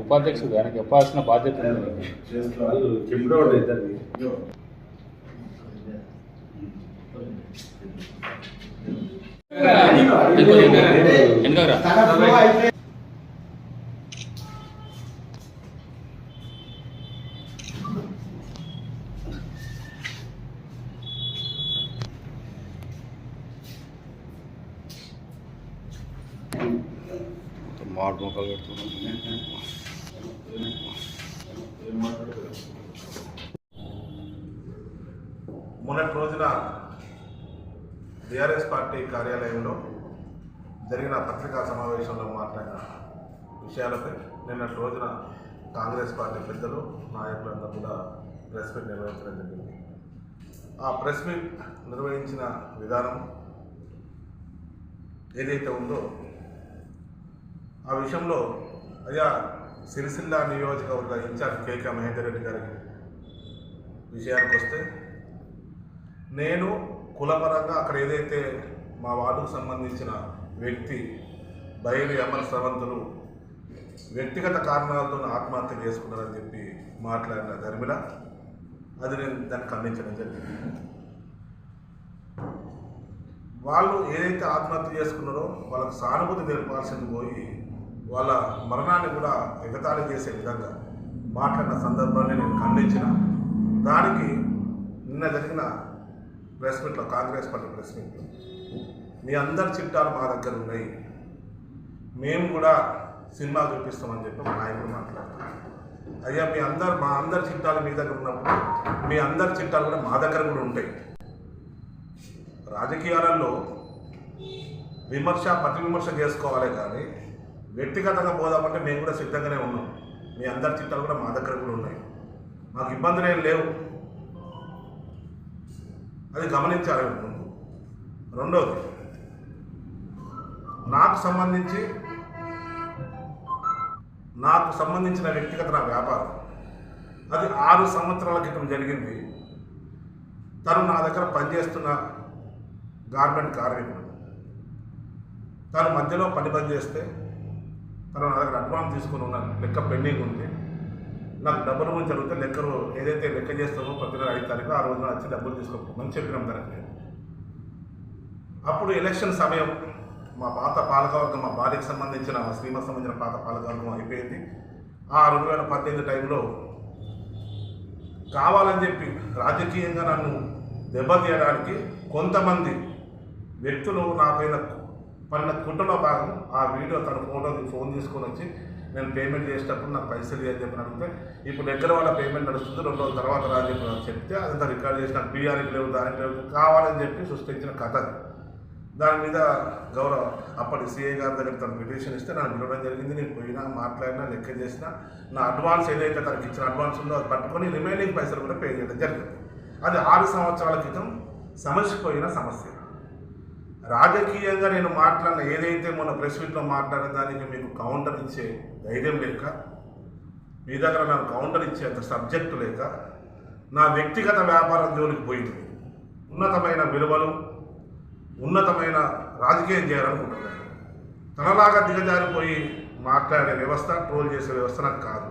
ఉపాధ్యక్షుడు ఆయనకి చెప్పాల్సిన బాధ్యత ఉంది. మాడు మొక్కలు పెడుతున్నాం. మొన్నటి రోజున బీఆర్ఎస్ పార్టీ కార్యాలయంలో జరిగిన పత్రికా సమావేశంలో మాట్లాడిన విషయాలపై నిన్నటి రోజున కాంగ్రెస్ పార్టీ పెద్దలు నాయకులందరూ కూడా ప్రెస్ మీట్ నిర్వహించడం జరిగింది. ఆ ప్రెస్ మీట్ నిర్వహించిన విధానం ఏదైతే ఉందో ఆ విషయంలో అయ్యా సిరిసిల్ల నియోజకవర్గ ఇన్ఛార్జ్ కేకే మహేందర్ రెడ్డి గారికి విషయానికి వస్తే నేను కులపరంగా అక్కడ ఏదైతే మా వార్డుకు సంబంధించిన వ్యక్తి బయలు అమర్ సవంతులు వ్యక్తిగత కారణాలతో ఆత్మహత్య చేసుకున్నారని చెప్పి మాట్లాడిన ధర్మిల అది నేను దాన్ని ఖండించడం జరిగింది. వాళ్ళు ఏదైతే ఆత్మహత్య చేసుకున్నారో వాళ్ళకి సానుభూతి తెలపాల్సింది పోయి వాళ్ళ మరణాన్ని కూడా ఎగతాళి చేసే విధంగా మాట్లాడిన సందర్భాన్ని నేను ఖండించిన. దానికి నిన్న జరిగిన ప్రెస్ మీట్లో కాంగ్రెస్ పార్టీ ప్రెస్ మీట్లో మీ అందరి చిట్టాలు మా దగ్గర ఉన్నాయి. మేము కూడా సినిమా చూపిస్తామని చెప్పి మా నాయకుడు మాట్లాడుతున్నారు అయ్యా మీ అందరు మా అందరి చిట్టాలు మీ దగ్గర ఉన్నప్పుడు మీ అందరి చిట్టాలు కూడా మా దగ్గర కూడా ఉంటాయి. రాజకీయాలలో విమర్శ ప్రతి విమర్శ చేసుకోవాలి కానీ వ్యక్తిగతంగా పోదామంటే మేము కూడా సిద్ధంగానే ఉన్నాం. మీ అందరి చిట్టాలు కూడా మా దగ్గర కూడా ఉన్నాయి. మాకు ఇబ్బందులు ఏం లేవు. అది గమనించాలి ముందు. రెండవది నాకు సంబంధించి నాకు సంబంధించిన వ్యక్తిగత నా వ్యాపారం. అది ఆరు సంవత్సరాల క్రితం జరిగింది. తను నా దగ్గర పనిచేస్తున్న గార్మెంట్ కార్మికుడు. తను మధ్యలో పని పని చేస్తే అడ్వాన్స్ తీసుకుని ఉన్న లెక్క పెండింగ్ ఉంది. నాకు డబ్బుల గురించి అడిగితే లెక్కలు ఏదైతే లెక్క చేస్తామో ప్రతి నెల ఐదు తారీఖు ఆ రోజున వచ్చి డబ్బులు తీసుకోమని చెప్పినాం తనకు నేను అప్పుడు ఎలక్షన్ సమయం మా పాత పాలకవర్గం మా భార్యకు సంబంధించిన మా శ్రీమతి సంబంధించిన పాత పాలకవర్గం అయిపోయింది. ఆ రెండు వేల పద్దెనిమిది టైంలో కావాలని చెప్పి రాజకీయంగా నన్ను దెబ్బతీయడానికి కొంతమంది వ్యక్తులు నా పైన పడిన కుట్రలో భాగం ఆ వీడియో తన ఫోటో ఫోన్ తీసుకొని వచ్చి నేను పేమెంట్ చేసేటప్పుడు నాకు పైసలు అని చెప్పి అడిగితే ఇప్పుడు దగ్గర వాళ్ళ పేమెంట్ నడుస్తుంది రెండు రోజుల తర్వాత రా చెప్పి నాకు చెప్తే అదంతా రికార్డ్ చేసి నాకు బీఆర్కి లేవు దానికి లేవు కావాలని చెప్పి సృష్టించిన కథ దాని మీద గౌరవ అప్పటి సీఏ గారి దగ్గర తను పిటిషన్ ఇస్తే నాకు పిలవడం జరిగింది. నేను పోయినా మాట్లాడినా లెక్క చేసిన నా అడ్వాన్స్ ఏదైతే తనకి ఇచ్చిన అడ్వాన్స్ ఉందో అది పట్టుకొని రిమైనింగ్ పైసలు కూడా పే చేయడం జరిగింది. అది ఆరు సంవత్సరాల క్రితం సమసిపోయిన సమస్య. రాజకీయంగా నేను మాట్లాడిన ఏదైతే మొన్న ప్రెస్ మీట్లో మాట్లాడిన దానికి మీకు కౌంటర్ ఇచ్చే ధైర్యం లేక మీ దగ్గర నాకు కౌంటర్ ఇచ్చే అంత సబ్జెక్టు లేక నా వ్యక్తిగత వ్యాపారం జోలికి పోయింది. ఉన్నతమైన విలువలు ఉన్నతమైన రాజకీయం చేయాలనుకుంటున్నాను. తనలాగా దిగజారిపోయి మాట్లాడే వ్యవస్థ ట్రోల్ చేసే వ్యవస్థ నాకు కాదు.